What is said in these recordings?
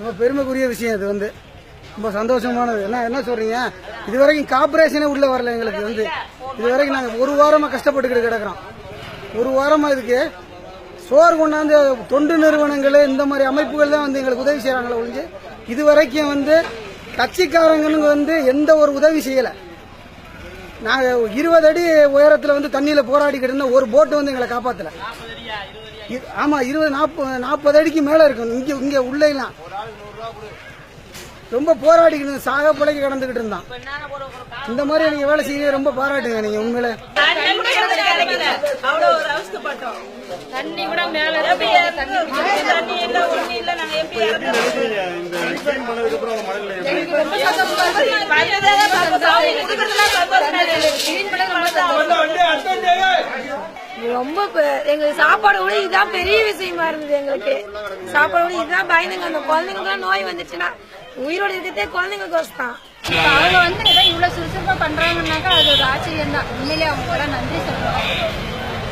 ரொம்ப பெருமைக்குரிய விஷயம் இது வந்து. ரொம்ப சந்தோஷமானது. என்ன என்ன சொல்றீங்க? இது வரைக்கும் கார்பரேஷனே உள்ள வரல எங்களுக்கு வந்து. இது வரைக்கும் நாங்கள் ஒரு வாரமாக கஷ்டப்பட்டுக்கிட்டு கிடக்குறோம். ஒரு வாரமாக இதுக்கு சோறு கொண்டாந்து தொண்டு நிறுவனங்கள் இந்த மாதிரி அமைப்புகள் தான் வந்து எங்களுக்கு உதவி செய்கிறாங்களே ஒழிஞ்சு இது வரைக்கும் வந்து கட்சிக்காரங்களுக்கு வந்து எந்த ஒரு உதவி செய்யலை. நாங்கள் இருபது அடி உயரத்தில் வந்து தண்ணியில் போராடிக்கிட்டு இருந்தோம் ஒரு போட்டு வந்து எங்களை காப்பாற்றலை ஆமாம் இருபது நாற்பது நாற்பது அடிக்கு மேலே இருக்கும் இங்கே இங்கே உள்ளேலாம். ரொம்ப போராடிக்கணும் சாக பிள்ளைக்கு கடந்துக்கிட்டு இருந்தான். இந்த மாதிரி நீங்கள் வேலை செய்ய ரொம்ப பாராட்டுங்க நீங்கள் உண்மையில. தண்ணி கூட மேல தண்ணி இல்ல ஒண்ணு இல்ல நாங்க எப்படி சந்தோஷமா இருக்கு. ரொம்ப எங்களுக்கு சாப்பாடு கூட இதுதான் பெரிய விஷயமா இருந்தது எங்களுக்கு. சாப்பாடு கூட இதுதான் பயந்துங்க அந்த குழந்தைங்களுக்கு நோய் வந்துச்சுன்னா உயிரோட இருக்கிறதே குழந்தைங்களுக்கு கஷ்டம் அவங்க வந்து ஏதோ இவ்வளவு சுறுசுறுப்பா பண்றாங்கன்னாக்கா அது ஒரு ஆச்சரியம் தான் உண்மையிலேயே அவங்க எல்லாம் நன்றி சொல்லணும்.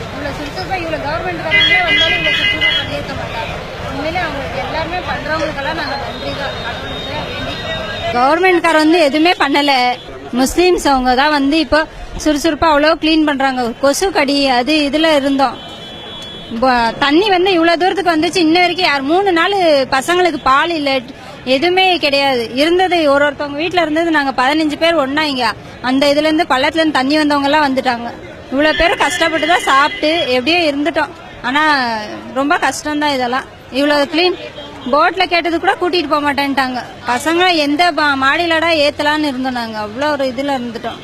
இவ்வளவு சுறுசுறுப்பா இவ்வளவு கவர்மெண்ட் காரங்களே வந்தாலும் இவ்வளவு சுறுசுறுப்பா பண்ணியிருக்க மாட்டாங்க. உண்மையிலேயே அவங்களுக்கு எல்லாருமே பண்றவங்களுக்கெல்லாம் நாங்க நன்றி தான் வேண்டிக்கிறோம். கவர்மெண்ட்கார வந்து எதுவுமே பண்ணல. முஸ்லீம்ஸ் அவங்க தான் வந்து இப்போ சுறுசுறுப்பாக அவ்வளோ க்ளீன் பண்ணுறாங்க கொசு கடி அது இதில் இருந்தோம். தண்ணி வந்து இவ்வளோ தூரத்துக்கு வந்துச்சு. இன்ன வரைக்கும் யார் மூணு நாள் பசங்களுக்கு பால் இல்லை. எதுவுமே கிடையாது. இருந்தது ஒரு ஒருத்தவங்க வீட்டில் இருந்தது நாங்கள் பதினஞ்சு பேர் ஒன்றா இங்கே. அந்த இதுலேருந்து பள்ளத்துலேருந்து தண்ணி வந்தவங்கலாம் வந்துட்டாங்க. இவ்வளோ பேர் கஷ்டப்பட்டு தான் சாப்பிட்டு எப்படியோ இருந்துட்டோம். ஆனால் ரொம்ப கஷ்டம் தான் இதெல்லாம். இவ்வளோ க்ளீன் போட்ல கேட்டது கூட கூட்டிட்டு போக மாட்டேன்ட்டாங்க. பசங்க எந்த மாடியிலடா ஏத்தலாம்னு இருந்தோம் நாங்க. அவ்வளோ ஒரு இதுல இருந்துட்டோம்.